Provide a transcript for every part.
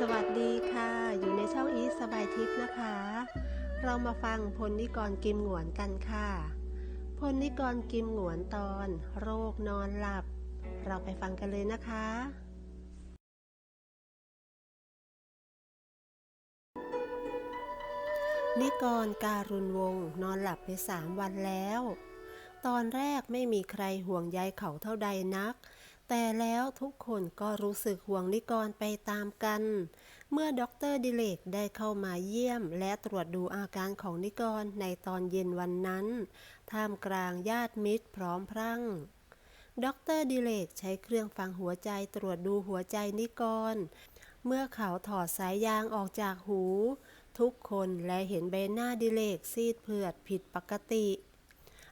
สวัสดีค่ะ อยู่ในช่องอีสสบายทิพย์นะคะ เรามาฟังพลนิกรกิมหงวนกันค่ะ พลนิกรกิมหงวนตอน โรคนอนหลับ เราไปฟังกันเลยนะคะ นิกรการุณวงศ์นอนหลับไปสามวันแล้ว ตอนแรกไม่มีใครห่วงใยเขาเท่าใดนัก แต่แล้วทุกคนก็รู้สึกห่วงนิกรไปตามกัน เมื่อด็อกเตอร์ดิเลกได้เข้ามาเยี่ยม และตรวจดูอาการของนิกรในตอนเย็นวันนั้น ท่ามกลางญาติมิตรพร้อมพรั่งด็อกเตอร์ดิเลกใช้เครื่องฟังหัวใจตรวจดูหัวใจนิกร เมื่อเขาถอดสายยางออกจากหู ทุกคนและเห็นใบหน้าดิเลกซีดเผือดผิดปกติ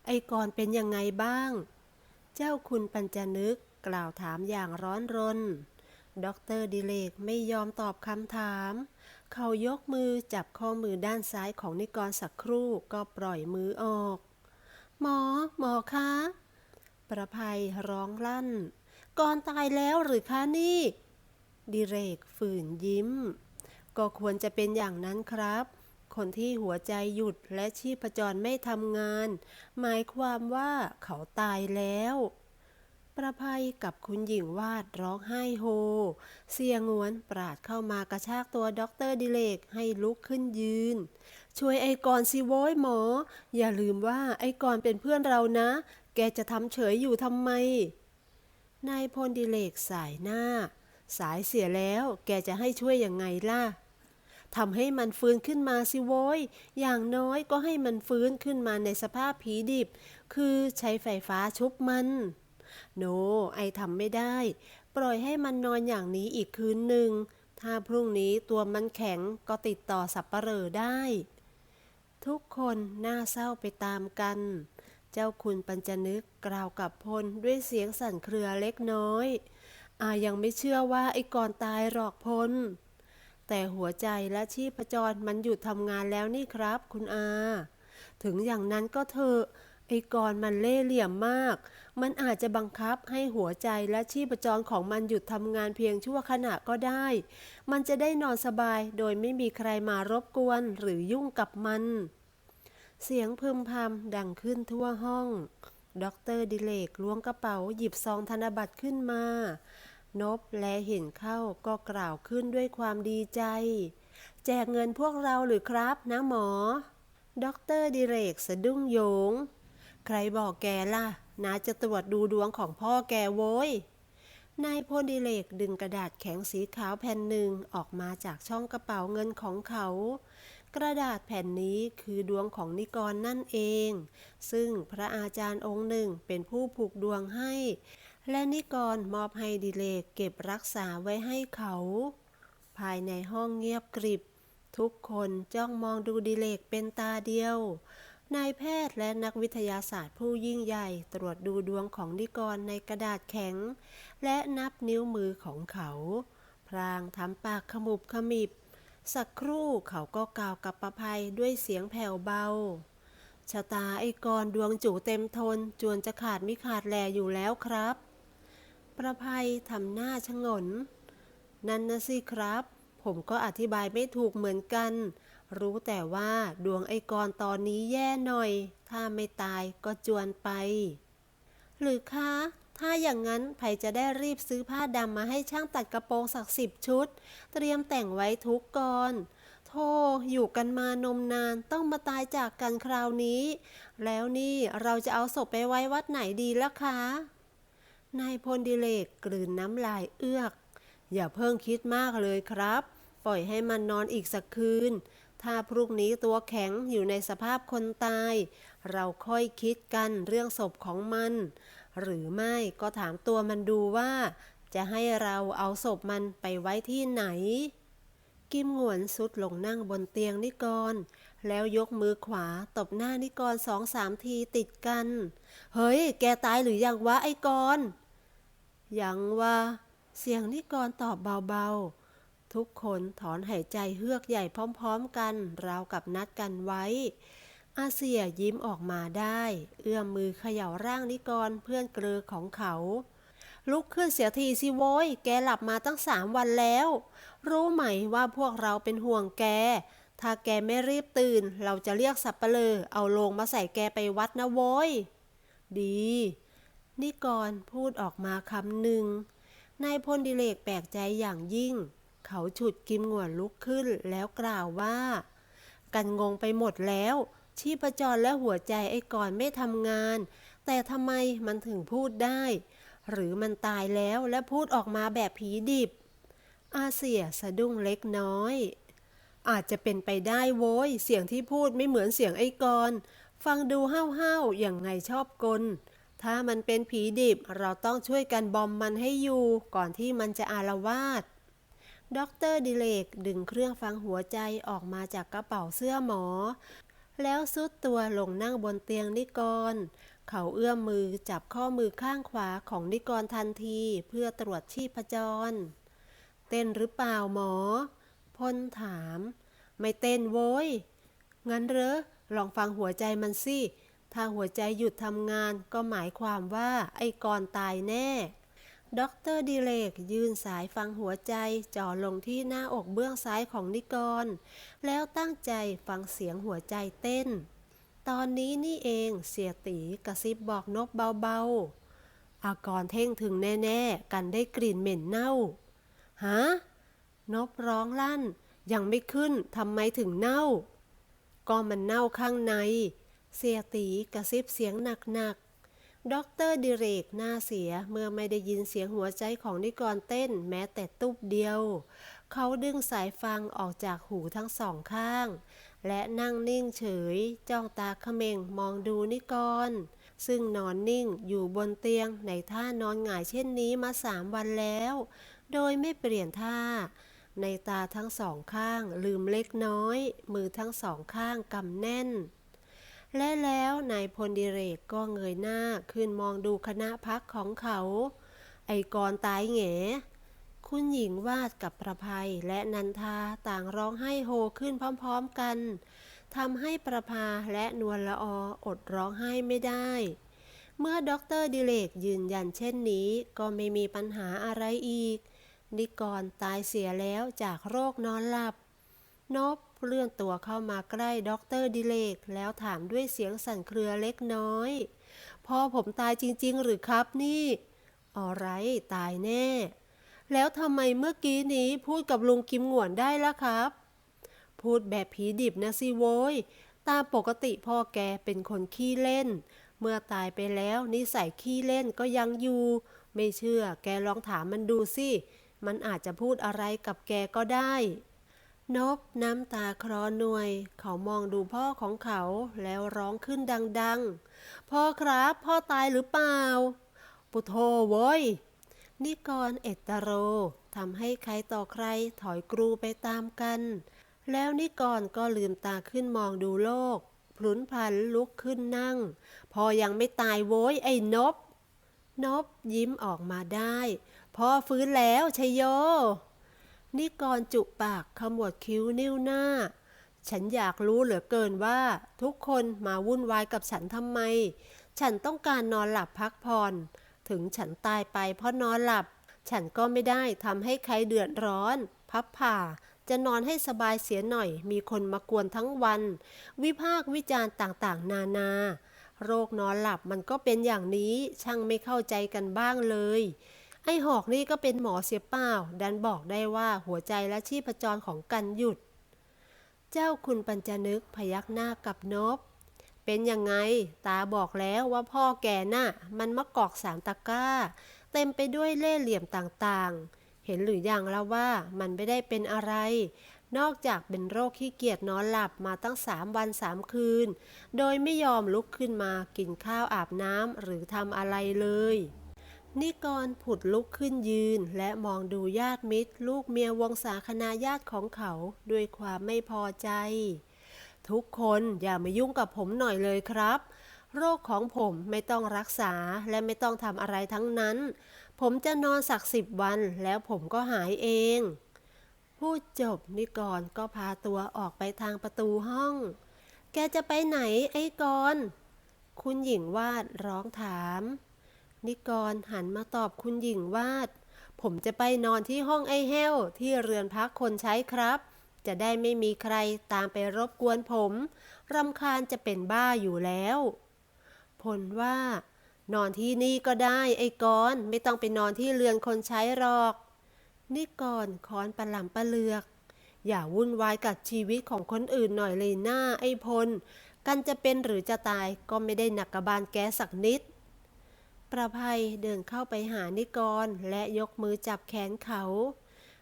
ไอกรเป็นยังไงบ้าง เจ้าคุณปัญจนึก กล่าวถามอย่างร้อนรนด็อกเตอร์ดิเลกไม่ยอมตอบคำถาม เขายกมือจับข้อมือด้านซ้ายของนิกรสักครู่ก็ปล่อยมือออก หมอ หมอคะ ประภัยร้องลั่น ก่อนตายแล้วหรือคะนี่ ดิเรกฝืนยิ้ม ก็ควรจะเป็นอย่างนั้นครับ คนที่หัวใจหยุดและชีพจรไม่ทำงาน หมายความว่าเขาตายแล้ว ประภัยกับคุณหญิงวาดร้องไห้โฮ เสียงวนปราดเข้ามากระชากตัวด็อกเตอร์ดิเลกให้ลุกขึ้นยืน ช่วยไอ้กรสิโว้ยหมอ อย่าลืมว่าไอ้กรเป็นเพื่อนเรานะ แกจะทำเฉยอยู่ทำไม นายพลดิเลกสายหน้า สายเสียแล้วแกจะให้ช่วยยังไงล่ะทำให้มันฟื้นขึ้นมาสิโว้ย อย่างน้อยก็ให้มันฟื้นขึ้นมาในสภาพผีดิบ คือใช้ไฟฟ้าชุบมัน โนไอทำไม่ได้ ปล่อยให้มันนอนอย่างนี้อีกคืนหนึ่ง ถ้าพรุ่งนี้ตัวมันแข็งก็ติดต่อสับปะเหร่อได้ ทุกคนหน่าเศร้าไปตามกัน เจ้าคุณปัญจนึกกล่าวกับพลด้วยเสียงสั่นเครือเล็กน้อยอายังไม่เชื่อว่าไอ้ก่อนตายหรอกพลแต่หัวใจและชีพจรมันหยุดทำงานแล้วนี่ครับ คุณอา ถึงอย่างนั้นก็เถอะ ไอ้กรมันเล่เหลี่ยมมาก มันอาจจะบังคับให้หัวใจและชีพจรของมันหยุดทำงานเพียงชั่วขณะก็ได้ มันจะได้นอนสบายโดยไม่มีใครมารบกวนหรือยุ่งกับมัน เสียงพึมพำดังขึ้นทั่วห้อง ด็อกเตอร์ดิเลกล้วงกระเป๋าหยิบซองธนบัตรขึ้นมา นบและเห็นเข้าก็กล่าวขึ้นด้วยความดีใจ แจกเงินพวกเราหรือครับนะหมอ ด็อกเตอร์ดิเรกสะดุ้งโยง ใครบอกแกล่ะนาจะตรวจดูดวงของพ่อแกโว้ย นายพลดิเลกดึงกระดาษแข็งสีขาวแผ่นหนึ่งออกมาจากช่องกระเป๋าเงินของเขา กระดาษแผ่นนี้คือดวงของนิกรนั่นเอง ซึ่งพระอาจารย์องค์หนึ่งเป็นผู้ผูกดวงให้ และนิกรมอบให้ดิเลกเก็บรักษาไว้ให้เขา ภายในห้องเงียบกริบ ทุกคนจ้องมองดูดิเลกเป็นตาเดียว นายแพทย์และนักวิทยาศาสตร์ผู้ยิ่งใหญ่ตรวจดูดวงของนิกรในกระดาษแข็ง และนับนิ้วมือของเขา พรางทำปากขมุบขมิบ สักครู่เขาก็กล่าวกับประภัยด้วยเสียงแผ่วเบา ชะตาไอ้กรดวงจู่เต็มทน จวนจะขาดมิขาดแลอยู่แล้วครับ ประภัยทำหน้าชงน นั่นนะสิครับ ผมก็อธิบายไม่ถูกเหมือนกัน รู้แต่ว่าดวงไอ้กรตอนนี้แย่หน่อย ถ้าไม่ตายก็จวนไป หรือคะ ถ้าอย่างนั้นไผจะได้รีบซื้อผ้าดำมาให้ช่างตัดกระโปรงสักสิบชุด เตรียมแต่งไว้ทุกก่อนโธ่อยู่กันมานมนานต้องมาตายจากกันคราวนี้ แล้วนี่เราจะเอาศพไปไว้วัดไหนดีล่ะคะนายพลดิเลกกลืนน้ำลายเอื้อก อย่าเพิ่งคิดมากเลยครับ ปล่อยให้มันนอนอีกสักคืน ถ้าพรุ่งนี้ตัวแข็งอยู่ในสภาพคนตาย เราค่อยคิดกันเรื่องศพของมัน หรือไม่ก็ถามตัวมันดูว่า จะให้เราเอาศพมันไปไว้ที่ไหน กิมหงวนสุดลงนั่งบนเตียงนิกร แล้วยกมือขวาตบหน้านิกรสองสามทีติดกัน เฮ้ย แกตายหรือยังวะไอ้กรยังว่า เสียงนิกรตอบเบาๆ ทุกคนถอนหายใจเฮือกใหญ่พร้อมๆกัน ราวกับนัดกันไว้ อาเซียยิ้มออกมาได้ เอื้อมมือเขย่าร่างนิกรเพื่อนเกลือของเขา ลุกขึ้นเสียทีสิโว้ย แกหลับมาตั้งสามวันแล้ว รู้ไหมว่าพวกเราเป็นห่วงแก ถ้าแกไม่รีบตื่น เราจะเรียกสับเปลอเอาลงมาใส่แกไปวัดนะโว้ย ดี นิกรพูดออกมาคำหนึ่งนายพลดิเลกแปลกใจอย่างยิ่ง เขาฉุดกิมหงวนลุกขึ้นแล้วกล่าวว่า กันงงไปหมดแล้ว ชีพจรและหัวใจไอ้ก่อนไม่ทำงาน แต่ทำไมมันถึงพูดได้ หรือมันตายแล้วและพูดออกมาแบบผีดิบ อาเสียสะดุ้งเล็กน้อย อาจจะเป็นไปได้โว้ย เสียงที่พูดไม่เหมือนเสียงไอ้กรฟังดูห้าวๆอย่างไงชอบกลถ้ามันเป็นผีดิบเราต้องช่วยกันบอมมันให้อยู่ก่อนที่มันจะอารวาส ด็อกเตอร์ดิเลกดึงเครื่องฟังหัวใจออกมาจากกระเป๋าเสื้อหมอ แล้วซุดตัวลงนั่งบนเตียงนิกร เขาเอื้อมมือจับข้อมือข้างขวาของนิกรทันทีเพื่อตรวจชีพจร เต้นหรือเปล่าหมอ พลถาม ไม่เต้นโว้ย งั้นเหรอ ลองฟังหัวใจมันสิ ถ้าหัวใจหยุดทำงานก็หมายความว่าไอ้กรตายแน่ ด็อกเตอร์ดิเลกยื่นสายฟังหัวใจจ่อลงที่หน้าอกเบื้องซ้ายของนิกร แล้วตั้งใจฟังเสียงหัวใจเต้น ตอนนี้นี่เองเสียตีกระซิบบอกนกเบาๆ อากรเท่งถึงแน่ๆ กันได้กลิ่นเหม็นเน่า ฮะนบร้องลั่น ยังไม่ขึ้นทำไมถึงเน่า ก็มันเน่าข้างใน เสียตีกระซิบเสียงหนักๆ ด็อกเตอร์ดิเรกหน้าเสียเมื่อไม่ได้ยินเสียงหัวใจของนิกรเต้นแม้แต่ตุบเดียว เขาดึงสายฟังออกจากหูทั้งสองข้าง และนั่งนิ่งเฉย จ้องตาเขม่งมองดูนิกร ซึ่งนอนนิ่งอยู่บนเตียงในท่านอนหงายเช่นนี้มาสามวันแล้ว โดยไม่เปลี่ยนท่า ในตาทั้งสองข้างลืมเล็กน้อย มือทั้งสองข้างกำแน่น และแล้วนายพลดิเรกก็เงยหน้าขึ้นมองดูคณะพักของเขา ไอกรตายแหงคุณหญิงวาดกับประภัยและนันทาต่างร้องไห้โฮขึ้นพร้อมๆกันทำให้ประภาและนวลละออดร้องไห้ไม่ได้ เมื่อด็อกเตอร์ดิเลกยืนยันเช่นนี้ก็ไม่มีปัญหาอะไรอีก นิกรตายเสียแล้วจากโรคนอนหลับ นบ เลื่อนตัวเข้ามาใกล้ด็อกเตอร์ดิเลก แล้วถามด้วยเสียงสั่นเครือเล็กน้อย พ่อผมตายจริง ๆ หรือครับนี่อ๋อไรตายแน่ แล้วทำไมเมื่อกี้นี้พูดกับลุงกิมหงวนได้ล่ะครับ พูดแบบผีดิบนะสิโว้ย ตามปกติพ่อแกเป็นคนขี้เล่น เมื่อตายไปแล้วนิสัยขี้เล่นก็ยังอยู่ ไม่เชื่อแกลองถามมันดูสิ มันอาจจะพูดอะไรกับแกก็ได้ นบน้ำตาคลอหน่วย เขามองดูพ่อของเขาแล้วร้องขึ้นดังๆ พ่อครับพ่อตายหรือเปล่า ปุโทโว้ย นิกรเอตตโรทำให้ใครต่อใครถอยกรูไปตามกัน แล้วนิกรก็ลืมตาขึ้นมองดูโลกพลุนพันลุกขึ้นนั่ง พอยังไม่ตายโว้ยไอ้นบ นบยิ้มออกมาได้ พ่อฟื้นแล้วชยโย นิกรจุปากขมวดคิ้วนิ้วหน้า ฉันอยากรู้เหลือเกินว่า ทุกคนมาวุ่นวายกับฉันทำไม ฉันต้องการนอนหลับพักผ่อน ถึงฉันตายไปเพราะนอนหลับ ฉันก็ไม่ได้ทำให้ใครเดือดร้อน พับผ่าจะนอนให้สบายเสียหน่อย มีคนมากวนทั้งวัน วิพากษ์วิจารณ์ต่างๆ นานา โรคนอนหลับมันก็เป็นอย่างนี้ ช่างไม่เข้าใจกันบ้างเลย ไอ้หอกนี่ก็เป็นหมอเสียเปล่า ดันบอกได้ว่าหัวใจและชีพจรของกันหยุด เจ้าคุณปัญจนึกพยักหน้ากับนบ เป็นยังไง ตาบอกแล้วว่าพ่อแกน่ะ มันมะกอกสามตะก้า เต็มไปด้วยเล่เหลี่ยมต่างๆ เห็นหรือยังแล้วว่ามันไม่ได้เป็นอะไร นอกจากเป็นโรคขี้เกียจนอนหลับมาตั้งสามวันสามคืน โดยไม่ยอมลุกขึ้นมากินข้าวอาบน้ำหรือทำอะไรเลย นิกรผุดลุกขึ้นยืนและมองดูญาติมิตร ลูกเมียวงศาคณาญาติของเขาด้วยความไม่พอใจ ทุกคนอย่ามายุ่งกับผมหน่อยเลยครับ โรคของผมไม่ต้องรักษาและไม่ต้องทำอะไรทั้งนั้น ผมจะนอนสักสิบวันแล้วผมก็หายเอง พูดจบนิกรก็พาตัวออกไปทางประตูห้อง แกจะไปไหนไอ้กรคุณหญิงวาดร้องถาม นิกรหันมาตอบคุณหญิงวาด ผมจะไปนอนที่ห้องไอ้แห้วที่เรือนพักคนใช้ครับ จะได้ไม่มีใครตามไปรบกวนผมรำคาญจะเป็นบ้าอยู่แล้ว ผลว่า นอนที่นี่ก็ได้ไอ้กรณ์ไม่ต้องไปนอนที่เรือนคนใช้หรอก นิกรค้อนปลำปะเลือก อย่าวุ่นวายกับชีวิตของคนอื่นหน่อยเลยหน้าไอ้พลกันจะเป็นหรือจะตายก็ไม่ได้หนักกระบาลแกสักนิด ประภัยเดินเข้าไปหานิกร และยกมือจับแขนเขา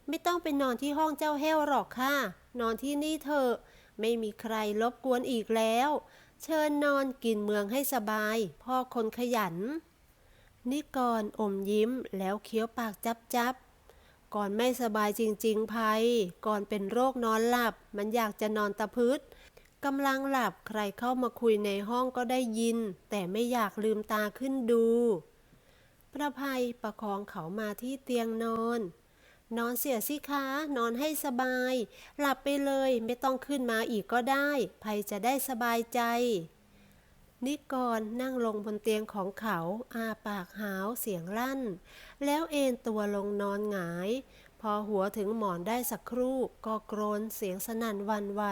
ไม่ต้องไปนอนที่ห้องเจ้าแห้วหรอกค่ะ นอนที่นี่เถอะ ไม่มีใครรบกวนอีกแล้ว เชิญนอนกินเมืองให้สบาย พ่อคนขยัน นิกรอมยิ้มแล้วเคี้ยวปากจับจับๆก่อนไม่สบายจริงๆภัย ก่อนเป็นโรคนอนหลับ มันอยากจะนอนตะพืด กำลังหลับใครเข้ามาคุยในห้องก็ได้ยิน แต่ไม่อยากลืมตาขึ้นดู ประภัยประคองเขามาที่เตียงนอน นอนเสียสิคะ นอนให้สบาย หลับไปเลยไม่ต้องขึ้นมาอีกก็ได้ ภัยจะได้สบายใจ นิกรนั่งลงบนเตียงของเขาอาปากหาวเสียงลั่น แล้วเอนตัวลงนอนหงาย พอหัวถึงหมอนได้สักครู่ก็โกรนเสียงสนั่นวันไหว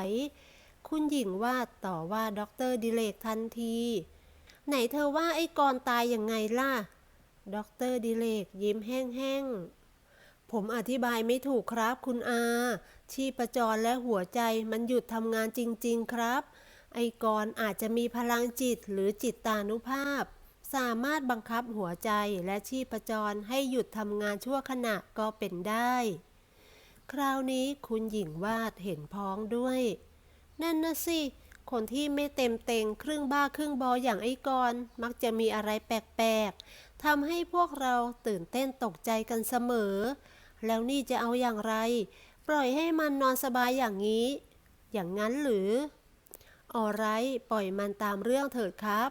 คุณหญิงวาดต่อว่าด็อกเตอร์ดิเลกทันที ไหนเธอว่าไอ้กรตายยังไงล่ะด็อกเตอร์ดิเลกยิ้มแห้งๆ ผมอธิบายไม่ถูกครับคุณอา ชีพจรและหัวใจมันหยุดทำงานจริง ๆ ครับ ไอกรอาจจะมีพลังจิตหรือจิตตานุภาพ สามารถบังคับหัวใจและชีพจรให้หยุดทำงานชั่วขณะก็เป็นได้ คราวนี้คุณหญิงวาดเห็นพ้องด้วย นั่นนะสิ คนที่ไม่เต็มเต็งครึ่งบ้าครึ่งบออย่างไอ้กรณ์มักจะมีอะไรแปลกๆทำให้พวกเราตื่นเต้นตกใจกันเสมอ แล้วนี่จะเอาอย่างไร ปล่อยให้มันนอนสบายอย่างนี้ อย่างนั้นหรือออไรปล่อยมันตามเรื่องเถิดครับ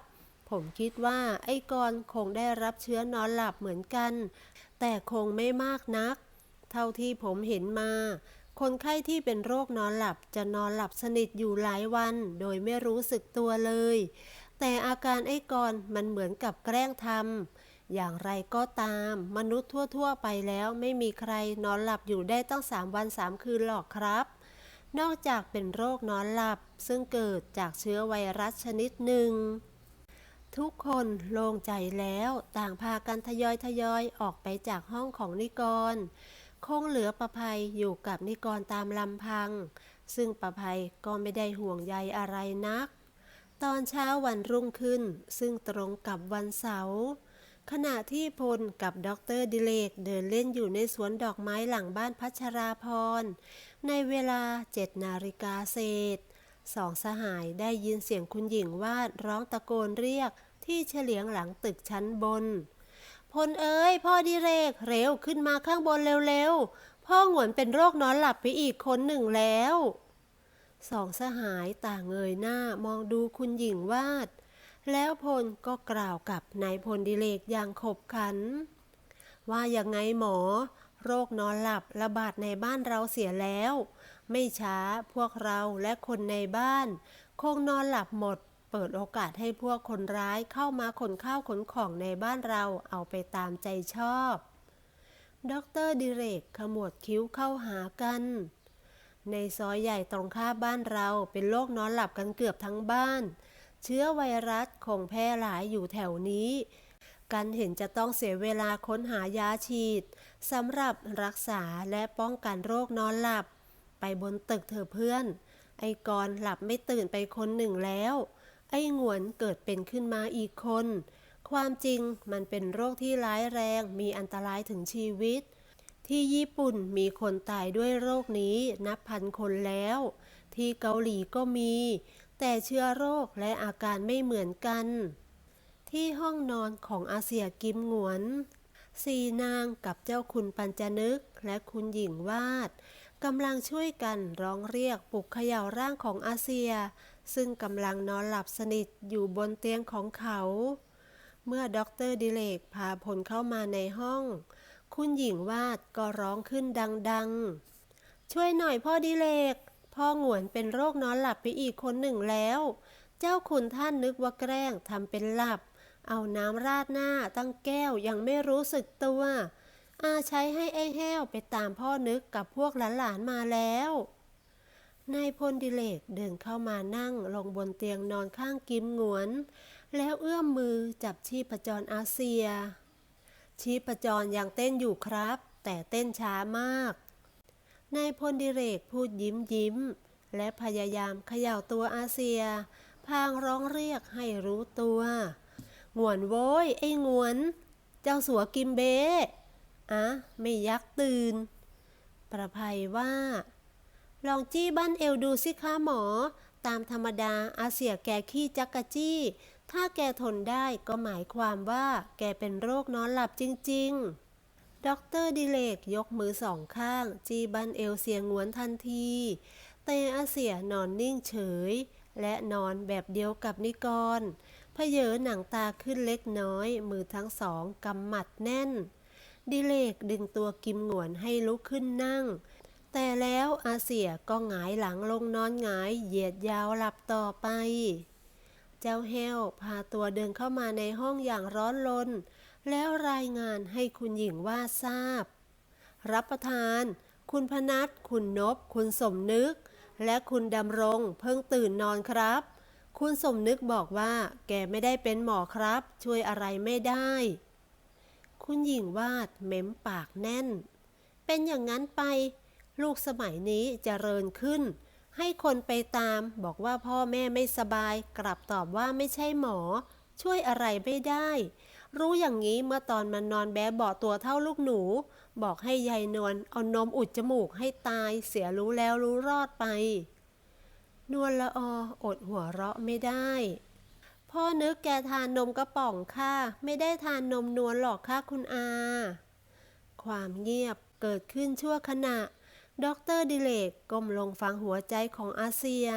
ผมคิดว่าไอ้กรณ์คงได้รับเชื้อนอนหลับเหมือนกัน แต่คงไม่มากนัก เท่าที่ผมเห็นมา คนไข้ที่เป็นโรคนอนหลับจะนอนหลับสนิทอยู่หลายวัน โดยไม่รู้สึกตัวเลย แต่อาการไอ้กรมันเหมือนกับแกล้งทำอย่างไรก็ตาม มนุษย์ทั่ว ๆ ไปแล้วไม่มีใครนอนหลับอยู่ได้ตั้งสามวันสามคืนหรอกครับ นอกจากเป็นโรคนอนหลับซึ่งเกิดจากเชื้อไวรัสชนิดหนึ่งทุกคนโล่งใจแล้วต่างพากันทยอยทยอยออกไปจากห้องของนิกร คงเหลือประภัยอยู่กับนิกรตามลำพัง ซึ่งประภัยก็ไม่ได้ห่วงใยอะไรนัก ตอนเช้าวันรุ่งขึ้น ซึ่งตรงกับวันเสาร์ขณะที่พลกับด็อกเตอร์ดิเลกเดินเล่นอยู่ในสวนดอกไม้หลังบ้านพัชราพร ในเวลาเจ็ดนาฬิกาเศษสองสหายได้ยินเสียงคุณหญิงวาดร้องตะโกนเรียกที่เฉลียงหลังตึกชั้นบน พลเอ้ยพ่อดิเรกเร็วขึ้นมาข้างบนเร็วๆ พ่อหงวนเป็นโรคนอนหลับไปอีกคนหนึ่งแล้วสองสหายต่างเงยหน้ามองดูคุณหญิงวาด แล้วพลก็กล่าวกับนายพลดิเลกอย่างขบขัน ว่ายังไงหมอ โรคนอนหลับระบาดในบ้านเราเสียแล้ว ไม่ช้าพวกเราและคนในบ้าน คงนอนหลับหมด เปิดโอกาสให้พวกคนร้ายเข้ามาขนข้าวขนของในบ้านเราเอาไปตามใจชอบด็อกเตอร์ดิเรกขมวดคิ้วเข้าหากัน ในซอยใหญ่ตรงข้ามบ้านเราเป็นโรคนอนหลับกันเกือบทั้งบ้าน เชื้อไวรัสคงแพร่หลายอยู่แถวนี้ กันเห็นจะต้องเสียเวลาค้นหายาฉีดสำหรับรักษาและป้องกันโรคนอนหลับ ไปบนตึกเถอะเพื่อน ไอกรหลับไม่ตื่นไปคนหนึ่งแล้ว อ้งวนเกิดเป็นขึ้นมาอีกคน ความจริงมันเป็นโรคที่ร้ายแรงมีอันตรายถึงชีวิต ที่ญี่ปุ่นมีคนตายด้วยโรคนี้นับพันคนแล้ว ที่เกาหลีก็มี แต่เชื้อโรคและอาการไม่เหมือนกัน ที่ห้องนอนของอาเซียกิมหงวนสี่นางกับเจ้าคุณปัญจนึกและคุณหญิงวาดกำลังช่วยกันร้องเรียกปลุกเขย่าร่างของอาเซีย ซึ่งกำลังนอนหลับสนิทอยู่บนเตียงของเขา เมื่อด็อกเตอร์ดิเลกพาพลเข้ามาในห้อง คุณหญิงวาดก็ร้องขึ้นดังๆ ช่วยหน่อยพ่อดิเลก พ่อหงวนเป็นโรคนอนหลับไปอีกคนหนึ่งแล้ว เจ้าคุณท่านนึกว่าแกล้งทำเป็นหลับ เอาน้ำราดหน้าตั้งแก้วยังไม่รู้สึกตัวอาใช้ให้ไอ้แห้วไปตามพ่อนึกกับพวกหลานๆมาแล้ว นายพลดิเลกเดินเข้ามานั่งลงบนเตียงนอนข้างกิมงวน แล้วเอื้อมมือจับชีพจรอาเซีย ชีพจรยังเต้นอยู่ครับ แต่เต้นช้ามากนายพลดิเรกพูดยิ้มยิ้ม และพยายามเขย่าตัวอาเซีย พางร้องเรียกให้รู้ตัวงวนโว้ยไอ้งวน เจ้าสัวกิมเบะอะไม่ยักตื่น ประภัยว่า ลองจี้บั้นเอวดูสิคะหมอ ตามธรรมดาอาเสียแกขี้จักกะจี้ ถ้าแกทนได้ก็หมายความว่าแกเป็นโรคนอนหลับจริง ๆด็อกเตอร์ดิเลกยกมือสองข้าง จี้บั้นเอวเสียงงวนทันที แต่อาเสียนอนนิ่งเฉย และนอนแบบเดียวกับนิกรพเยอหนังตาขึ้นเล็กน้อย มือทั้งสองกำหมัดแน่น ดิเลกดึงตัวกิมหงวนให้ลุกขึ้นนั่ง แต่แล้วอาเสียก็หงายหลังลงนอนหงายเหยียดยาวหลับต่อไป เจ้าแห้วพาตัวเดินเข้ามาในห้องอย่างร้อนรนแล้วรายงานให้คุณหญิงว่าทราบ รับประทาน คุณพนัทคุณนบ คุณสมนึก และคุณดำรงเพิ่งตื่นนอนครับ คุณสมนึกบอกว่า แกไม่ได้เป็นหมอครับ ช่วยอะไรไม่ได้ คุณหญิงวาดเม้มปากแน่น เป็นอย่างนั้นไป ลูกสมัยนี้เจริญขึ้น ให้คนไปตาม บอกว่าพ่อแม่ไม่สบาย กลับตอบว่าไม่ใช่หมอ ช่วยอะไรไม่ได้ รู้อย่างนี้เมื่อตอนมันนอนแบเบาตัวเท่าลูกหนู บอกให้ยายนวลเอานมอุดจมูกให้ตายเสียรู้แล้วรู้รอดไป นวลละออดหัวเราะไม่ได้พ่อนึกแกทานนมกระป๋องค่ะ ไม่ได้ทานนมนวลหรอกค่ะคุณอา ความเงียบเกิดขึ้นชั่วขณะ ดรดิเลกก้มลงฟังหัวใจของอาเซีย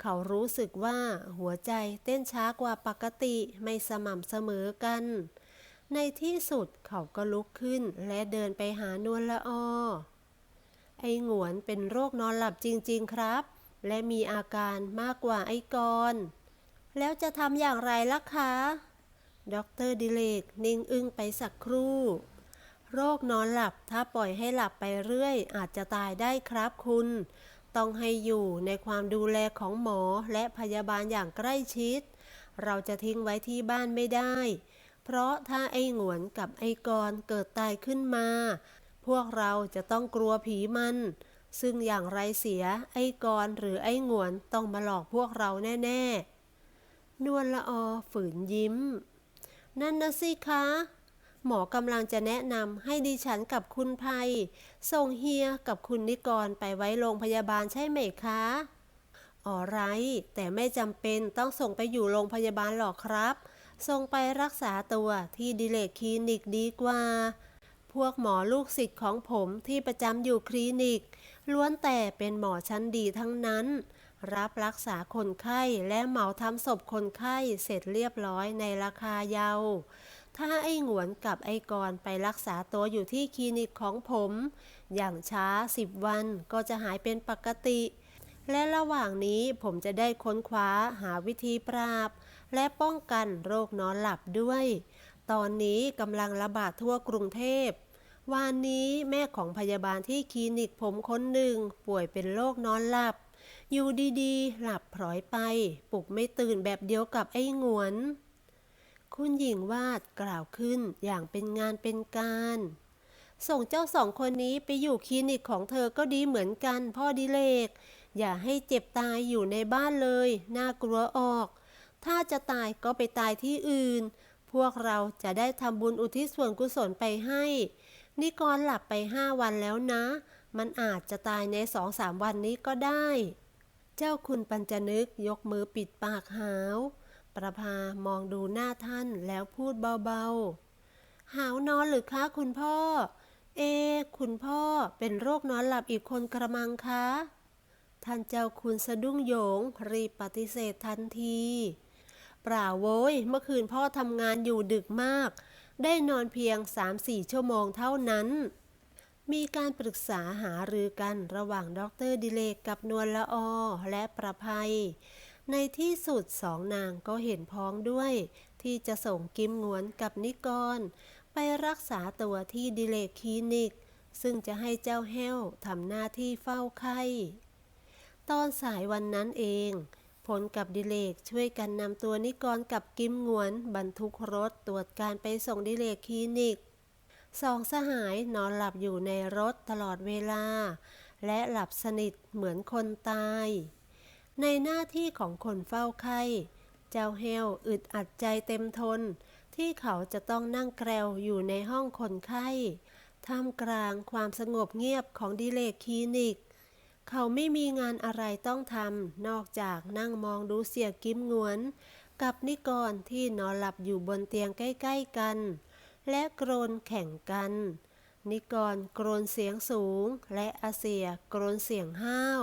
เขารู้สึกว่าหัวใจเต้นช้ากว่าปกติไม่สม่ำเสมอกัน ในที่สุดเขาก็ลุกขึ้นและเดินไปหานวลละออ ไอ้หงวนเป็นโรคนอนหลับจริง ๆครับ และมีอาการมากกว่าไอ้กรแล้วจะทำอย่างไรล่ะคะ ดรดิเลกนิ่งอึ้งไปสักครู่ โรคนอนหลับถ้าปล่อยให้หลับไปเรื่อย อาจจะตายได้ครับคุณ ต้องให้อยู่ในความดูแลของหมอและพยาบาลอย่างใกล้ชิด เราจะทิ้งไว้ที่บ้านไม่ได้ เพราะถ้าไอ้หงวนกับไอ้กรเกิดตายขึ้นมา พวกเราจะต้องกลัวผีมัน ซึ่งอย่างไรเสียไอ้กรหรือไอ้หงวนต้องมาหลอกพวกเราแน่ ๆ นวลละออฝืนยิ้ม นั่นนะสิคะ หมอกำลังจะแนะนำให้ดิฉันกับคุณภัย ส่งเฮียกับคุณนิกรไปไว้โรงพยาบาลใช่ไหมคะอ๋อไรแต่ไม่จำเป็นต้องส่งไปอยู่โรงพยาบาลหรอกครับ ส่งไปรักษาตัวที่ดิเลกคลินิกดีกว่า พวกหมอลูกศิษย์ของผมที่ประจำอยู่คลินิก ล้วนแต่เป็นหมอชั้นดีทั้งนั้น รับรักษาคนไข้และเหมาทำศพคนไข้เสร็จเรียบร้อยในราคาเยา ถ้าไอ้หงวนกับไอ้กรไปรักษาตัวอยู่ที่คลินิกของผม อย่างช้าสิบวันก็จะหายเป็นปกติ และระหว่างนี้ผมจะได้ค้นคว้าหาวิธีปราบ และป้องกันโรคนอนหลับด้วย ตอนนี้กำลังระบาดทั่วกรุงเทพวันนี้แม่ของพยาบาลที่คลินิกผมคนหนึ่งป่วยเป็นโรคนอนหลับ อยู่ดีๆ หลับพลอยไป ปลุกไม่ตื่นแบบเดียวกับไอ้หงวน คุณหญิงวาดกล่าวขึ้นอย่างเป็นงานเป็นการ ส่งเจ้าสองคนนี้ไปอยู่คลินิกของเธอก็ดีเหมือนกัน พ่อดิเลก อย่าให้เจ็บตายอยู่ในบ้านเลย น่ากลัวออก ถ้าจะตายก็ไปตายที่อื่น พวกเราจะได้ทำบุญอุทิศส่วนกุศลไปให้ นิกรหลับไปห้าวันแล้วนะ มันอาจจะตายในสองสามวันนี้ก็ได้ เจ้าคุณปัญจนึกยกมือปิดปากหาว ประภามองดูหน้าท่านแล้วพูดเบาๆ หาวนอนหรือคะคุณพ่อ เอ คุณพ่อเป็นโรคนอนหลับอีกคนกระมังคะ ท่านเจ้าคุณสะดุ้งโยง รีบปฏิเสธทันที เปล่าโว้ย เมื่อคืนพ่อทำงานอยู่ดึกมาก ได้นอนเพียง3-4ชั่วโมงเท่านั้นมีการปรึกษาหารือกันระหว่างดรดิเลกกับนวลละออและประภัย ในที่สุดสองนางก็เห็นพ้องด้วย ที่จะส่งกิมงวนกับนิกร ไปรักษาตัวที่ดิเลกคลินิก ซึ่งจะให้เจ้าแห้วทำหน้าที่เฝ้าไข้ ตอนสายวันนั้นเอง ผลกับดิเลกช่วยกันนำตัวนิกรกับกิมงวน บรรทุกรถตรวจการไปส่งดิเลกคลินิกสองสหายนอนหลับอยู่ในรถตลอดเวลา และหลับสนิทเหมือนคนตาย ในหน้าที่ของคนเฝ้าไข้ เจ้าเฮลอึดอัดใจเต็มทน ที่เขาจะต้องนั่งแกรวอยู่ในห้องคนไข้ท่ามกลางความสงบเงียบของดิเลกคลินิก เขาไม่มีงานอะไรต้องทำนอกจากนั่งมองดูเสียกิมงวน กับนิกรที่นอนหลับอยู่บนเตียงใกล้ ๆกัน และโกรนแข่งกัน นิกรโกรนเสียงสูง และอาเซียโกรนเสียงห้าว